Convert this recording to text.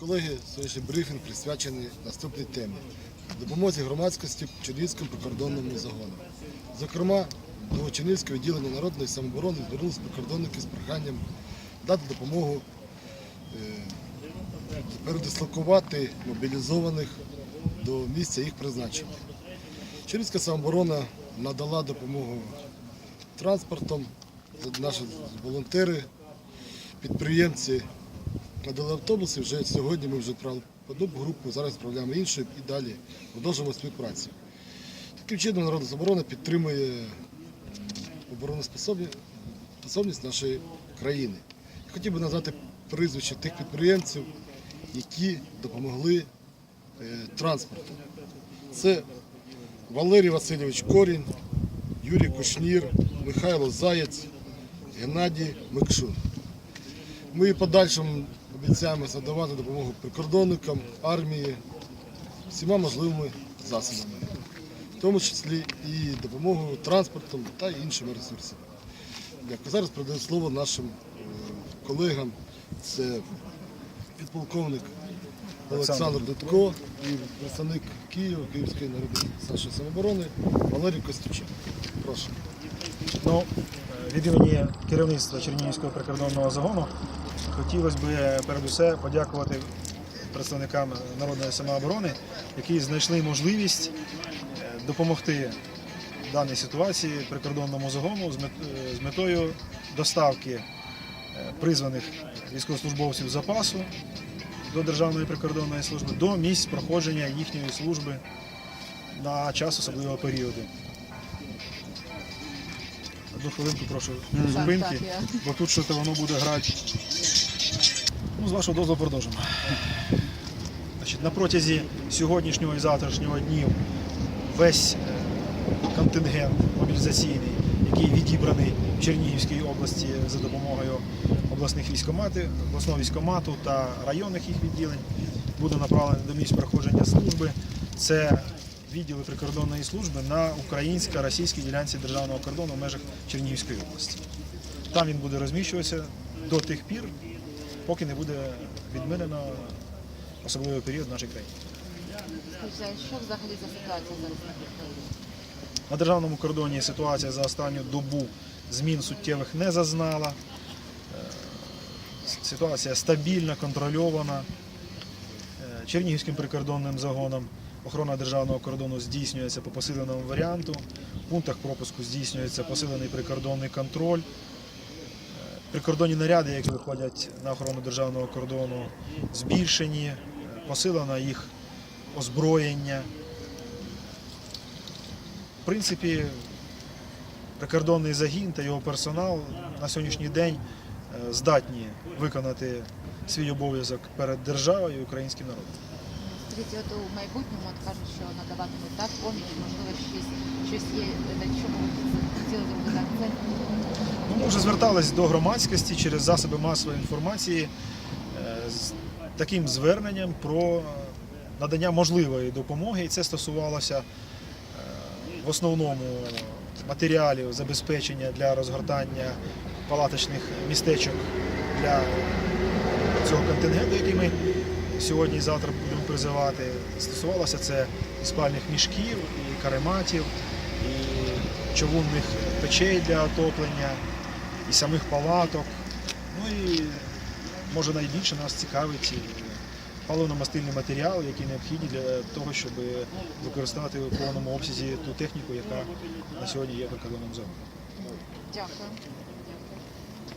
Колеги, сьогоднішній брифінг присвячений наступній темі допомозі громадськості Чернігівському прикордонному загону. Зокрема, до Чернігівського відділення народної самооборони звернулися прикордонники з проханням дати допомогу е, передислокувати мобілізованих до місця їх призначення. Чернігівська самооборона надала допомогу транспортом, наші волонтери, підприємці надали автобуси. Вже сьогодні ми вже відправили одну групу, зараз відправляємо іншу і далі продовжуємо співпрацю. Таким чином Народна оборона підтримує обороноспособність нашої країни. Я хотів би назвати прізвища тих підприємців, які допомогли е, транспорту. Це Валерій Васильович Корінь, Юрій Кушнір, Михайло Заєць, Геннадій Микшун. Ми і обіцяємося надавати допомогу прикордонникам, армії, всіма можливими засобами, в тому числі і допомогою транспортом та іншими ресурсами. Дякую. Зараз передаю слово нашим е, колегам. Це підполковник Олександр Дудко і представник Києва, Київської народної нашої самооборони Валерій Костюченко. Прошу. Ну, від імені керівництва Чернігівського прикордонного загону хотілося б перед усе подякувати представникам народної самооборони, які знайшли можливість е, допомогти даній ситуації прикордонному загону з е, метою доставки е, призваних військовослужбовців запасу до Державної прикордонної служби до місць проходження їхньої служби на час особливого періоду. Одну хвилинку прошу зупинки, бо тут щось воно буде грати. Ну, з вашого дозволу продовжимо. Значить, на протязі сьогоднішнього і завтрашнього днів весь е, контингент мобілізаційний, який відібраний в Чернігівській області за допомогою обласних військоматів, обласного військомату та районних їх відділень, буде направлений до місць проходження служби. Це відділи прикордонної служби на українсько-російській ділянці державного кордону в межах Чернігівської області. Там він буде розміщуватися до тих пір, поки не буде відмінено особливий період в нашій країні. Що взагалі за ситуація зараз на кордоні? На державному кордоні ситуація за останню добу змін суттєвих не зазнала. Е, Ситуація стабільна, контрольована. Е, Чернігівським прикордонним загоном охорона державного кордону здійснюється по посиленому варіанту. В пунктах пропуску здійснюється посилений прикордонний контроль. Е, Прикордонні наряди, які виходять на охорону державного кордону, збільшені, е, посилено їх озброєння. В принципі, прикордонний загін та його персонал на сьогоднішній день е, здатні виконати свій обов'язок перед державою і українським народом. Скажіть, от у майбутньому от кажуть, що надаватимуть так поміч, можливо, щось, щось є, на чому хотіли зробити акцент. Ну, Ми вже звертались до громадськості через засоби масової інформації е, з таким зверненням про надання можливої допомоги, і це стосувалося е, в основному матеріалів забезпечення для розгортання палаточних містечок для цього контингенту, який ми сьогодні і завтра будемо призивати. Стосувалося це і спальних мішків, і карематів, і човунних печей для отоплення, і самих палаток. Ну і може найбільше нас цікавить паливно-мастильний матеріал, який необхідний для того, щоб використати в повному обсязі ту техніку, яка на сьогодні є прикордонним зоном. Дякую.